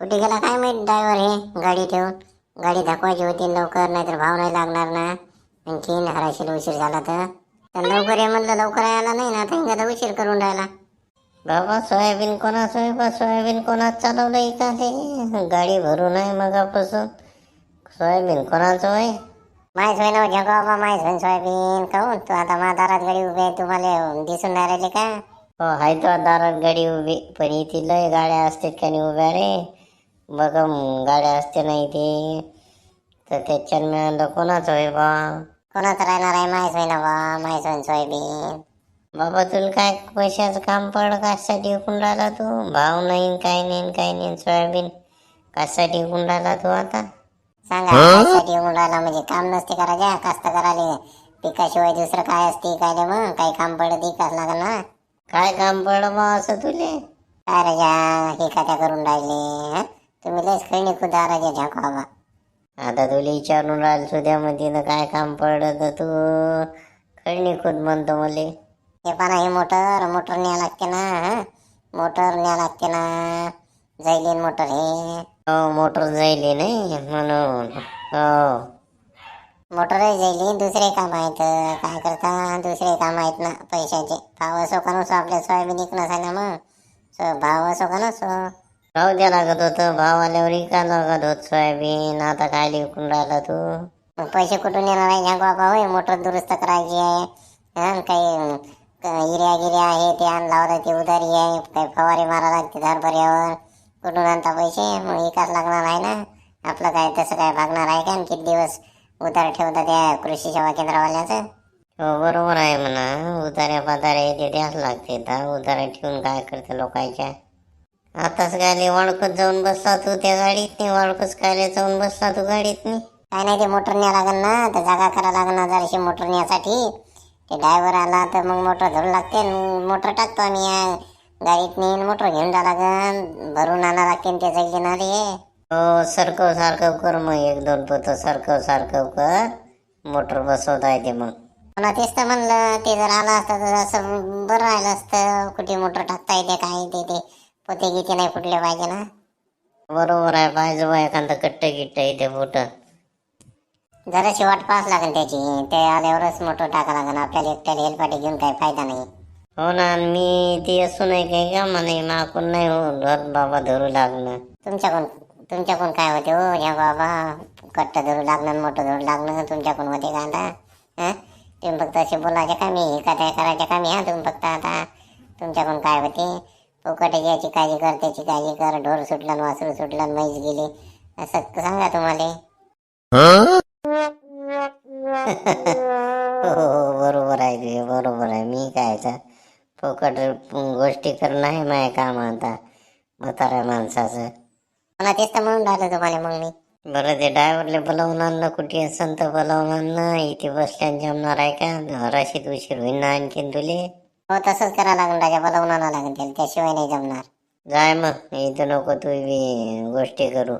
कुठे गेला काय माहीत ड्रायव्हर हे? गाडी ठेवून. गाडी दाखवायची होती लवकर नाहीतर भाव नाही लागणार ना. आणखीन हराशील उशीर झाला तर. तर लवकर ये म्हणलं लवकर यायला नाही ना. आता इंगाला उशीर करून राहिला. बाबा सोयाबीन कोणा सोयाबा बा सोयाबीन कोणाच चालवलं का ते गाडी भरून आहे मगापासून. सोयाबीन कोणाचं होय? माहीत होईन हो जगा बाबा माहीत होईन सोयाबीन. काहून तू आता मा दारात गाडी उभी आहे तुम्हाला दिसून नाही राहिले का? हो हाय तो दारात गाडी उभी. पण इथे लय गाड्या असतात का नाही उभ्या रे? बघा गाड्या असते नाही ते तर त्याच्यानं मिळालं कोणाचं होय बा? कोणाचं राहणार आहे माहीत होईना बा माहीत होईन सोयाबीन बाबा तुला काय पैशाचं काम पड कशासाठी विकून राहिला तू? भाव नाही काय नाही काय नाही सोयाबीन. कशासाठी विकून राहिला तू आता? सांगा कशासाठी विकून राहिला? म्हणजे काम नसते करायच्या कास्तकाराले पिकाशिवाय दुसरं काय असते काय रे मग? काही काम पडत विकास लागल ना? काय काम पडलं मग असं तुले? काय राजा हे काय करून राहिले हं? तुम्ही लयच खेळणी खुदा राजा झाका बाबा आता तुला विचारून राहिलं सुद्यामध्ये ना काय काम पडलं तर तू? खेळणी खुद म्हणतो मले हे पण हे मोटर मोटर न्या लागते ना हं? मोटर न्या लागते ना. जाईलीन मोटर हे. हो मोटर जाईली नाही म्हणून. हो. मोटर जाईली दुसरे काम आहेत. काय करता? दुसरे काम आहेत ना पैशाचे. भाव असो का नसो आपल्या सोयाबीन विकणं आहे ना मग. सो भाव असो का नसो. राहू द्या लागत होतं. भाव आल्यावर विका लागत होत सोयाबीन. आता काय विकून राहिला तू? मग पैसे कुठून येणार आहे? ह्या बाबा होय. मोटर दुरुस्त करायची आहे. काही क- हिऱ्या गिऱ्या आहे ते आण लावलं ते उधारी आहे. काही फवारे मारा लागते हरभऱ्यावर कुठून आणता पैसे? मग विकास लागणार आहे ना. आपलं काय तसं काय भागणार आहे का? किती दिवस उधार ठेवता त्या कृषी सेवा केंद्रवाल्याचं? हो बरोबर आहे म्हणा. उधाऱ्या पाधाऱ्या ते द्यास लागते. तर उधाऱ्या ठेवून काय करते लोकांच्या? आताच काय वाळकत जाऊन बसला तू त्या गाडीत नाही वाळकच काय जाऊन बसला तू गाडीत नाही. काय नाही ते मोटर न्या लागल ना तर जागा करा लागणार जराशी मोटर न्यासाठी. ते ड्रायव्हर आला तर मग मोटर धरू लागते मोटर टाकतो आम्ही. या गाडीत नेईन मोटर घेऊन जा लागन भरून आणा लागते ते जाईल ना रे हो सारखं सारखं कर मग एक दोन पोत सारखं सारखं कर. मोटर बसवता येते मग. मला तेच तर म्हणलं ते जर आलं असतं तर असं बरं राहिलं असतं. कुठे मोटर टाकता येते काय ते ते. पोते गिते नाही फुटले पाहिजे ना? बरोबर आहे पाहिजे बा एखादं कट्ट गिट्ट इथे फुट जराशी वाट पास लागेल त्याची. ते आल्यावरच मोटर टाका लागेल. आपल्याला एकट्याला हेलपाटे घेऊन काही फायदा नाही. हो ना आणि मी ती असू नाही काही का म्हणे माकून नाही हो बाबा धरू लागलं तुमच्याकडून तुमच्याकडून काय होते हो? या बाबा कट्ट धरू लागणं मोठं धरू लागणं तुमच्याकडून होते का आता? हं? तुम्ही फक्त असे बोलायचे का मी? हे काय करायचे का मी? हा तुम्ही फक्त आता तुमच्याकडून काय होते? फुकट याची काळजी कर त्याची काळजी कर ढोर सुटलं न वासरू सुटलं न म्हैस गेली. असं सांगा तुम्हाला. हो? बरोबर आहे तुझे बरोबर आहे. मी काय तर फुकट गोष्टी करणं आहे माझ्या काम आता म्हाताऱ्या माणसाचं. मला तेच तर म्हणून राहिलं तुम्हाला मग मी. बरं ते ड्रायव्हरला बोलावून आणलं कुठे असन तर बोलावून आणलं इथे बसल्यान जमणार आहे का? रशीद उशीर होईन ना आणखीन तुले. हो तसंच करा लागेल राजा. बोलावून आणा लागेल त्याला. त्याशिवाय नाही जमणार. जाय मग इथं नको तू बी गोष्टी करू.